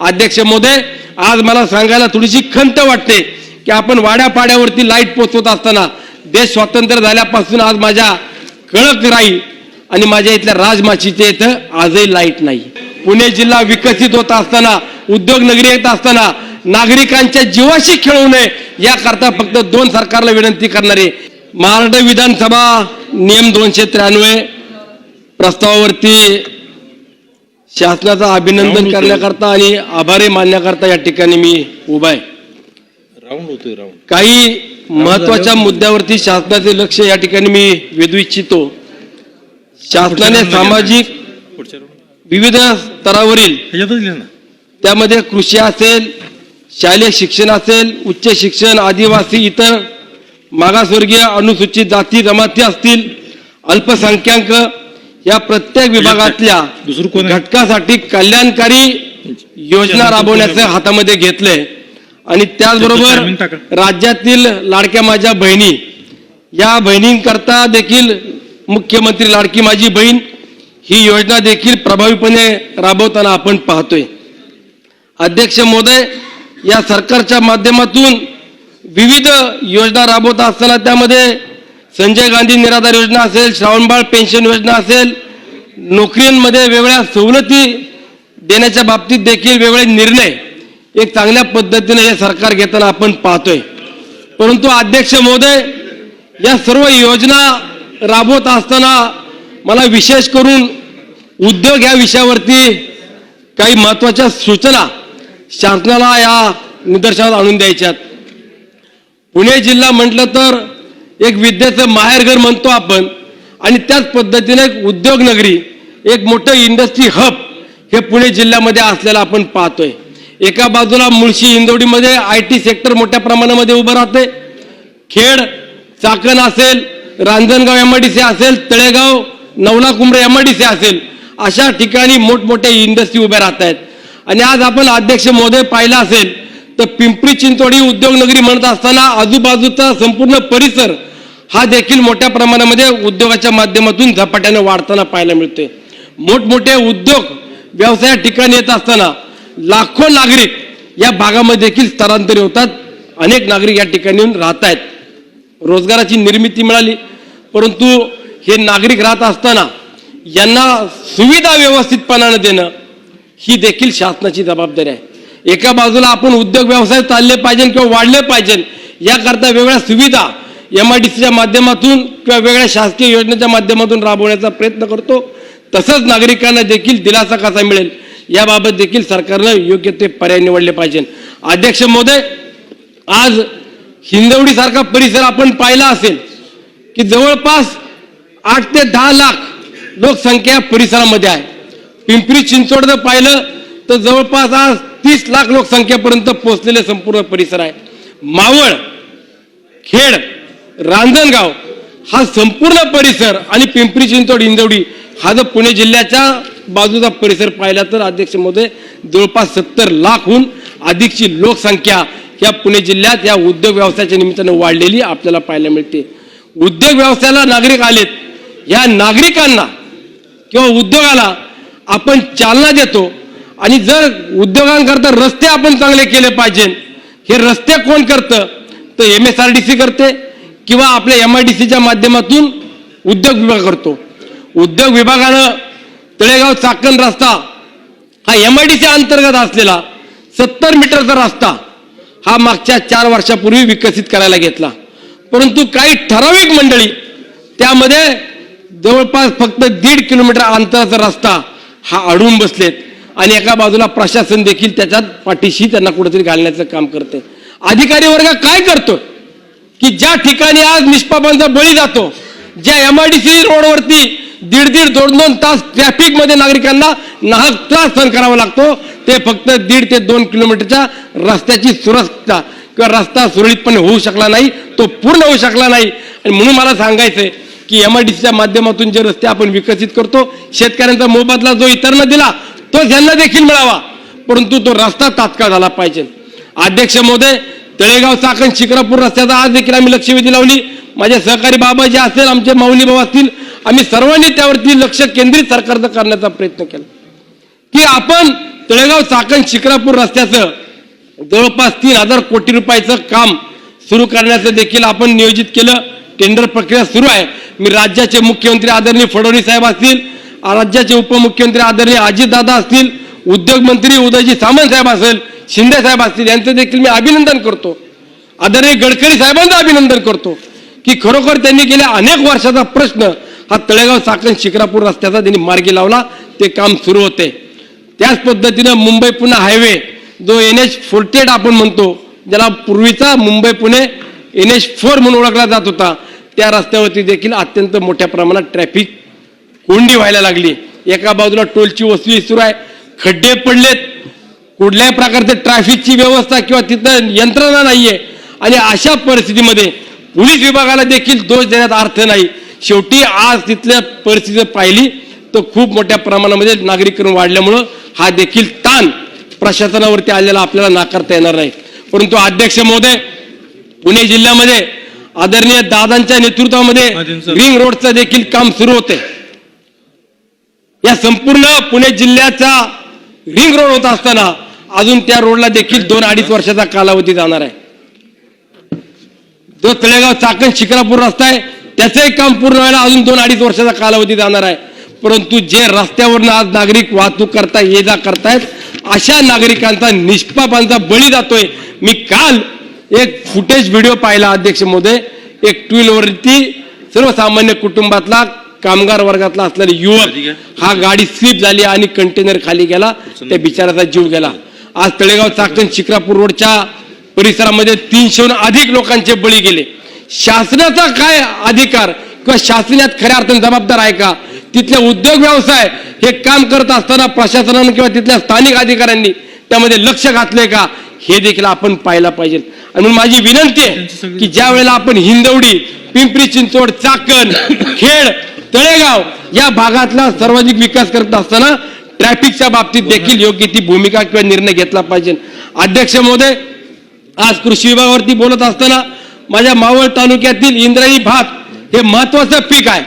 अध्यक्ष महोदय आज मला सांगायला थोडीशी खंत वाटते की आपण वाड्यापाड्यावरती लाइट पोचवत असताना देश स्वातंत्र्य झाल्यापासून आज माझ्या कळक राही आणि माझ्या इथल्या राजमाचीच्या इथं आजही लाइट नाही. पुणे जिल्हा विकसित होत असताना उद्योगनगरी येत असताना नागरिकांच्या जीवाशी खेळू नये याकरता फक्त दोन सरकारला विनंती करणारे महाराष्ट्र विधानसभा नियम दोनशे त्र्याण्णव प्रस्तावावरती शासनाचं अभिनंदन करण्याकरता आणि आभारी मानण्याकरता या ठिकाणी मी उभा आहे. राऊंड होतोय राऊंड. काही महत्त्वाच्या मुद्द्यावरती शासनाचे लक्ष या ठिकाणी मी वेधू इच्छितो. शासनाने सामाजिक विविध स्तरावरील त्यामध्ये कृषी असेल शालेय शिक्षण असेल उच्च शिक्षण आदिवासी इतर मागासवर्गीय अनुसूचित जाती जमाती असतील अल्पसंख्याक या प्रत्येक विभागातल्या दुसरं कोण आहे? घटकासाठी कल्याणकारी योजना राबवण्याचं हातामध्ये घेतलंय आणि timing त्याचबरोबर टाका. राज्यातील लाडक्या माझ्या बहिणी या बहिणींकरता देखील मुख्यमंत्री लाडकी माझी बहीण ही योजना देखील प्रभावीपणे राबवताना आपण पाहतोय अध्यक्ष महोदय या सरकारच्या माध्यमातून विविध योजना राबवत असताना त्यामध्ये संजय गांधी निराधार योजना असेल श्रावणबाळ पेन्शन योजना असेल नोकरींमध्ये वेगळ्या सवलती देण्याच्या बाबतीत देखील वेगळे निर्णय एक चांगल्या पद्धतीने हे सरकार घेताना आपण पाहतोय. परंतु अध्यक्ष महोदय या सर्व योजना राबवत असताना मला विशेष करून उद्योग या विषयावरती काही महत्त्वाच्या सूचना शासनाला या निदर्शनात आणून द्यायच्यात. पुणे जिल्हा म्हटलं तर एक विद्येचं माहेरघर म्हणतो आपण. आणि त्याच पद्धतीने एक उद्योगनगरी एक मोठं इंडस्ट्री हब हे पुणे जिल्ह्यामध्ये असलेलं आपण पाहतोय. एका बाजूला मुळशी इंदोडीमध्ये आय टी सेक्टर मोठ्या प्रमाणामध्ये उभं राहते खेड चाकण असेल रांजणगाव एमआयडीसी असेल तळेगाव नवला कुंभरे एमआयडीसी असेल अशा ठिकाणी मोठमोठ्या इंडस्ट्री उभ्या राहत आहेत आणि आज आपण अध्यक्ष महोदय पाहिला असेल तर पिंपरी चिंचवडी उद्योगनगरी म्हणत असताना आजूबाजूचा संपूर्ण परिसर हा देखील मोठ्या प्रमाणामध्ये उद्योगाच्या माध्यमातून झपाट्याने वाढताना पाहायला मिळते मोठमोठे उद्योग व्यवसाया ठिकाणी येत असताना लाखो नागरिक या भागामध्ये देखील स्थलांतरित होतात. अनेक नागरिक या ठिकाणी राहत आहेत रोजगाराची निर्मिती मिळाली. परंतु हे नागरिक राहत असताना यांना सुविधा व्यवस्थितपणानं देणं ही देखील शासनाची जबाबदारी आहे. एका बाजूला आपण उद्योग व्यवसाय चालले पाहिजे किंवा वाढले पाहिजे याकरता वेगळ्या सुविधा एम आय डी सीच्या माध्यमातून किंवा वेगळ्या शासकीय योजनेच्या माध्यमातून राबवण्याचा प्रयत्न करतो. तसंच नागरिकांना देखील दिलासा कसा मिळेल याबाबत देखील सरकारनं योग्य ते पर्याय निवडले पाहिजे. अध्यक्ष महोदय आज हिंदवडीसारखा परिसर आपण पाहिला असेल की जवळपास आठ ते दहा लाख लोकसंख्या परिसरामध्ये आहे. पिंपरी चिंचवड जर पाहिलं तर जवळपास आज तीस लाख लोकसंख्येपर्यंत पोहोचलेले संपूर्ण परिसर आहे. मावळ खेड रांजणगाव हा संपूर्ण परिसर आणि पिंपरी चिंचवड इंदवडी हा जर पुणे जिल्ह्याच्या बाजूचा परिसर पाहिला तर अध्यक्ष महोदय जवळपास सत्तर लाखहून अधिकची लोकसंख्या या पुणे जिल्ह्यात या उद्योग व्यवसायाच्या निमित्तानं वाढलेली आपल्याला पाहायला मिळते. उद्योग व्यवसायाला नागरिक आलेत. या नागरिकांना किंवा उद्योगाला आपण चालना देतो. आणि जर उद्योगांकरता रस्ते आपण चांगले केले पाहिजे हे रस्ते कोण करतं? तर M S R D C करते किंवा आपल्या एम आय डी सीच्या माध्यमातून उद्योग विभाग करतो. उद्योग विभागानं तळेगाव चाकण रस्ता हा एम आय डी सी अंतर्गत असलेला सत्तर मीटरचा रस्ता हा मागच्या चार वर्षापूर्वी विकसित करायला घेतला. परंतु काही ठराविक मंडळी त्यामध्ये जवळपास फक्त दीड किलोमीटर अंतराचा रस्ता हा अडवून बसलेत. आणि एका बाजूला प्रशासन देखील त्याच्यात पाठीशी त्यांना कुठेतरी घालण्याचं काम करते अधिकारी वर्ग काय करतो? की ज्या ठिकाणी आज निष्पापांचा बळी जातो ज्या एम आय डी सी रोडवरती दीड दीड दोन दोन तास ट्रॅफिकमध्ये नागरिकांना नाहक त्रास सहन करावा लागतो ते फक्त दीड ते दोन किलोमीटरच्या रस्त्याची सुरक्षता किंवा रस्ता सुरळीतपणे होऊ शकला नाही तो पूर्ण होऊ शकला नाही. आणि म्हणून मला सांगायचंय की एम आय डी सीच्या माध्यमातून जे रस्ते आपण विकसित करतो शेतकऱ्यांचा मोबदला जो इतरांना दिला तो यांना देखील मिळावा. परंतु तो रस्ता तात्काळ झाला पाहिजे. अध्यक्ष महोदय तळेगाव चाकण शिक्रापूर रस्त्याचा आज देखील आम्ही लक्षवेधी लावली. माझे सहकारी बाबा जे असतील आमचे माऊली भाऊ असतील आम्ही सर्वांनी त्यावरती लक्ष केंद्रित सरकारचं करण्याचा प्रयत्न केला. की आपण तळेगाव चाकण शिक्रापूर रस्त्याचं जवळपास तीन हजार कोटी रुपयाचं काम सुरू करण्याचं देखील आपण नियोजित केलं. टेंडर प्रक्रिया सुरू आहे. मी राज्याचे मुख्यमंत्री आदरणीय फडणवीस साहेब असतील राज्याचे उपमुख्यमंत्री आदरणीय अजितदादा असतील उद्योगमंत्री उदयजी सामंत साहेब असेल शिंदे साहेब असतील यांचं देखील मी अभिनंदन करतो. आदरणीय गडकरी साहेबांचं अभिनंदन करतो की खरोखर त्यांनी गेल्या अनेक वर्षाचा प्रश्न हा तळेगाव साखर शिक्रापूर रस्त्याचा त्यांनी मार्गी लावला ते काम सुरू होते. त्याच पद्धतीनं मुंबई पुणे हायवे जो एन एच फोर्टेड आपण म्हणतो ज्याला पूर्वीचा Mumbai Pune N H four म्हणून ओळखला जात होता त्या रस्त्यावरती देखील अत्यंत मोठ्या प्रमाणात ट्रॅफिक कोंडी व्हायला लागली. एका बाजूला टोलची वसुली सुरू आहे. खड्डे पडलेत. कुठल्याही प्रकारचे ट्रॅफिकची व्यवस्था किंवा तिथं यंत्रणा नाहीये. आणि अशा परिस्थितीमध्ये पोलीस विभागाला देखील दोष देण्यात अर्थ नाही. शेवटी आज तिथल्या परिस्थिती पाहिली तर खूप मोठ्या प्रमाणामध्ये नागरीकरण वाढल्यामुळं हा देखील ताण प्रशासनावरती आलेला आपल्याला नाकारता येणार नाही. परंतु अध्यक्ष महोदय पुणे जिल्ह्यामध्ये आदरणीय दादांच्या नेतृत्वामध्ये. रिंग रोडचं देखील काम सुरू होते. या संपूर्ण पुणे जिल्ह्याचा रिंग रोड होत असताना अजून त्या रोडला देखील दोन अडीच वर्षाचा कालावधी जाणार आहे. जो तळेगाव चाकण शिकरापूर रस्ता आहे त्याचंही काम पूर्ण व्हायला अजून दोन अडीच वर्षाचा कालावधी जाणार आहे. परंतु जे रस्त्यावरनं आज नागरिक वाहतूक करता ये जा करतायत अशा नागरिकांचा निष्पापांचा बळी जातोय. मी काल एक फुटेज व्हिडिओ पाहिला अध्यक्ष मोदय एक टू व्हीलरवरती सर्वसामान्य कुटुंबातला कामगार वर्गातला असलेला युवक हा गाडी स्लिप झाली आणि कंटेनर खाली गेला. त्या बिचाराचा जीव गेला. आज तळेगाव चाकण शिक्रापूर रोडच्या परिसरामध्ये तीनशेहून अधिक लोकांचे बळी गेले. शासनाचा काय अधिकार किंवा शासन यात खऱ्या अर्थाने जबाबदार आहे का? तिथले उद्योग व्यवसाय हे काम करत असताना प्रशासनानं किंवा तिथल्या स्थानिक अधिकाऱ्यांनी त्यामध्ये लक्ष घातलंय का? हे देखील आपण पाहायला पाहिजे. आणि म्हणून माझी विनंती आहे की ज्या वेळेला आपण हिंदवडी पिंपरी चिंचवड चाकण खेड तळेगाव या भागातला सर्वाधिक विकास करत असताना ट्रॅफिकच्या बाबतीत देखील योग्य ती भूमिका किंवा निर्णय घेतला पाहिजे. अध्यक्ष महोदय आज कृषी विभागावरती बोलत असताना माझ्या मावळ तालुक्यातील इंद्रायणी भात हे महत्वाचं पीक आहे.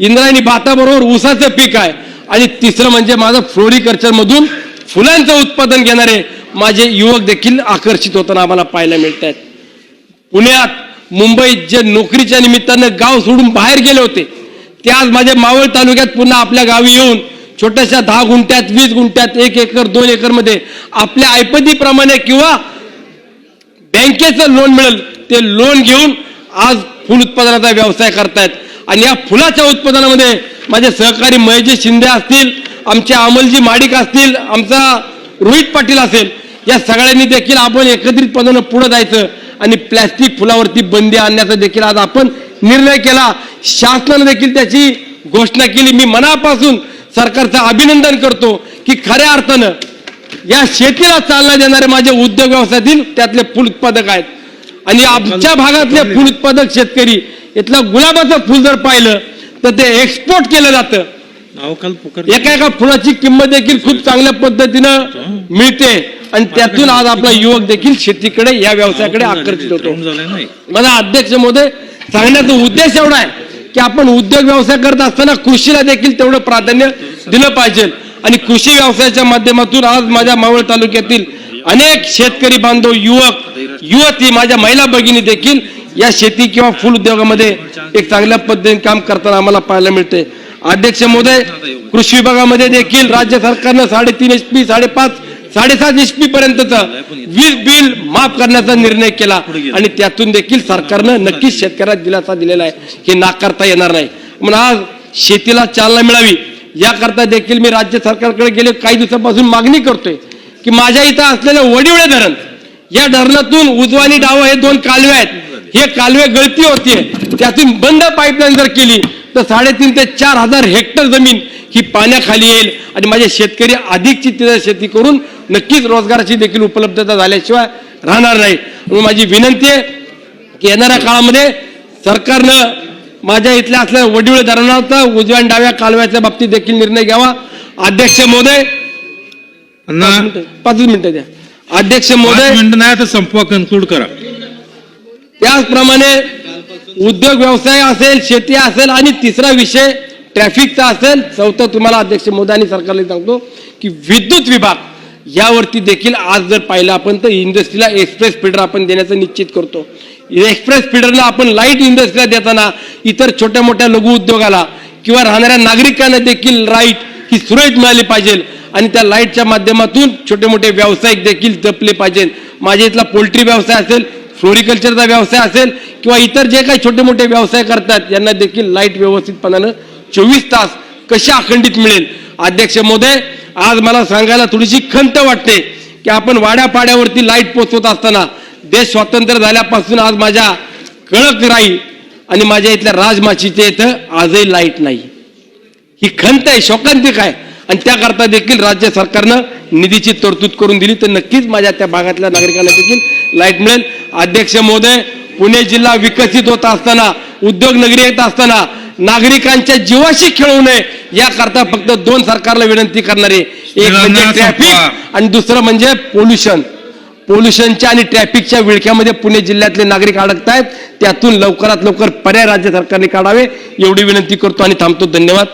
इंद्रायणी भाताबरोबर ऊसाचं पीक आहे. आणि तिसरं म्हणजे माझं फ्लोरिकल्चरमधून फुलांचं उत्पादन घेणारे माझे युवक देखील आकर्षित होताना आम्हाला पाहायला मिळत आहेत पुण्यात मुंबईत जे नोकरीच्या निमित्तानं गाव सोडून बाहेर गेले होते ते आज माझ्या मावळ तालुक्यात पुन्हा आपल्या गावी येऊन छोट्याशा दहा गुंठ्यात वीस गुंठ्यात एक एकर दोन एकरमध्ये आपल्या ऐपतीप्रमाणे किंवा बँकेचं लोन मिळेल ते लोन घेऊन आज फुल उत्पादनाचा व्यवसाय करतायत. आणि या फुलाच्या उत्पादनामध्ये माझे सहकारी महेशजी शिंदे असतील आमचे अमलजी माडिक असतील आमचा रोहित पाटील असेल या सगळ्यांनी देखील आपण एकत्रितपणानं पुढे जायचं. आणि प्लॅस्टिक फुलावरती बंदी आणण्याचा देखील आज आपण निर्णय केला. शासनाने देखील त्याची घोषणा केली. मी मनापासून सरकारचं अभिनंदन करतो की खऱ्या अर्थानं या शेतीला चालना देणारे माझे उद्योग व्यवसायातील त्यातले फुल उत्पादक आहेत. आणि आमच्या भागातले फुल उत्पादक शेतकरी इथलं गुलाबाचं फुल जर पाहिलं तर ते एक्सपोर्ट केलं जातं. एका एका फुलाची किंमत देखील खूप चांगल्या पद्धतीनं मिळते. आणि त्यातून आज आपला युवक देखील शेतीकडे या व्यवसायाकडे आकर्षित होतो. माझा अध्यक्ष महोदय सांगण्याचा उद्देश एवढा आहे की आपण उद्योग व्यवसाय करत असताना कृषीला देखील तेवढं प्राधान्य दिलं पाहिजे. आणि कृषी व्यवसायाच्या माध्यमातून आज माझ्या मावळ तालुक्यातील अनेक शेतकरी बांधव युवक युवती माझ्या महिला भगिनी देखील या शेती किंवा फुल उद्योगामध्ये एक चांगल्या पद्धतीने काम करताना आम्हाला पाहायला मिळते. अध्यक्ष महोदय कृषी विभागामध्ये देखील राज्य सरकारनं साडेतीन एच पी साडेपाच साडेसात एच पी पर्यंतच वीज बिल माफ करण्याचा निर्णय केला. आणि त्यातून देखील सरकारनं नक्कीच शेतकऱ्याला दिलासा दिलेला आहे. हे नाकारता येणार नाही. म्हणून आज शेतीला चालना मिळावी याकरता देखील मी राज्य सरकारकडे गेले काही दिवसापासून मागणी करतोय की माझ्या इथं असलेलं वडिवळे धरण या धरणातून उजवानी डावं हे दोन कालवे आहेत. हे कालवे गळती होतीये. त्यातून बंद पाईपलाईन जर केली तर साडेतीन ते चार हजार हेक्टर जमीन ही पाण्याखाली येईल. आणि माझे शेतकरी अधिकची तिथं शेती करून नक्कीच रोजगाराची देखील उपलब्धता झाल्याशिवाय राहणार नाही. म्हणून माझी विनंती आहे की येणाऱ्या काळामध्ये सरकारनं माझ्या इथल्या असलेल्या वडिवळे धरणाचा उजव्या डाव्या कालव्याच्या बाबतीत देखील निर्णय घ्यावा. अध्यक्ष महोदय पाच मिनिटं द्या. अध्यक्ष महोदय. मिनिटं नाही संपवा कन्क्लूड करा. त्याचप्रमाणे उद्योग व्यवसाय असेल शेती असेल आणि तिसरा विषय ट्रॅफिकचा असेल. चौथं तुम्हाला अध्यक्ष मोदी सरकारला सांगतो की विद्युत विभाग यावरती देखील आज जर पाहिलं आपण तर इंडस्ट्रीला एक्सप्रेस फिडर आपण देण्याचं निश्चित करतो. एक्सप्रेस फिडरला आपण लाइट इंडस्ट्रीला देताना इतर छोट्या मोठ्या लघु उद्योगाला किंवा राहणाऱ्या नागरिकांना देखील लाइट ही सुरळीत मिळाली पाहिजे आणि त्या लाईटच्या माध्यमातून छोटे मोठे व्यावसायिक देखील जपले पाहिजे. माझ्या इथला पोल्ट्री व्यवसाय असेल फ्लोरिकल्चरचा व्यवसाय असेल किंवा इतर जे काही छोटे मोठे व्यवसाय करतात यांना देखील लाइट व्यवस्थितपणानं चोवीस तास कशी अखंडित मिळेल? अध्यक्ष महोदय आज मला सांगायला थोडीशी खंत वाटते की आपण वाड्यापाड्यावरती लाइट पोचवत असताना देश स्वातंत्र्य झाल्यापासून आज माझ्या कळक राहील आणि माझ्या इथल्या राजमाचीच्या इथं आजही लाइट नाही. ही खंत आहे शोकांतिक आहे. आणि त्याकरता देखील राज्य सरकारनं निधीची तरतूद करून दिली. तर नक्कीच माझ्या त्या भागातल्या नागरिकांना देखील लाइट मिळेल. अध्यक्ष महोदय पुणे जिल्हा विकसित होत असताना उद्योग नगरी येत असताना नागरिकांच्या जीवाशी खेळू नये याकरता फक्त दोन सरकारला विनंती करणारे. एक म्हणजे ट्रॅफिक. आणि दुसरं म्हणजे पोल्युशन पोल्युशनच्या आणि ट्रॅफिकच्या विळख्यामध्ये पुणे जिल्ह्यातले नागरिक अडकत आहेत त्यातून लवकरात लवकर पर्याय राज्य सरकारने काढावे. एवढी विनंती करतो आणि थांबतो. धन्यवाद.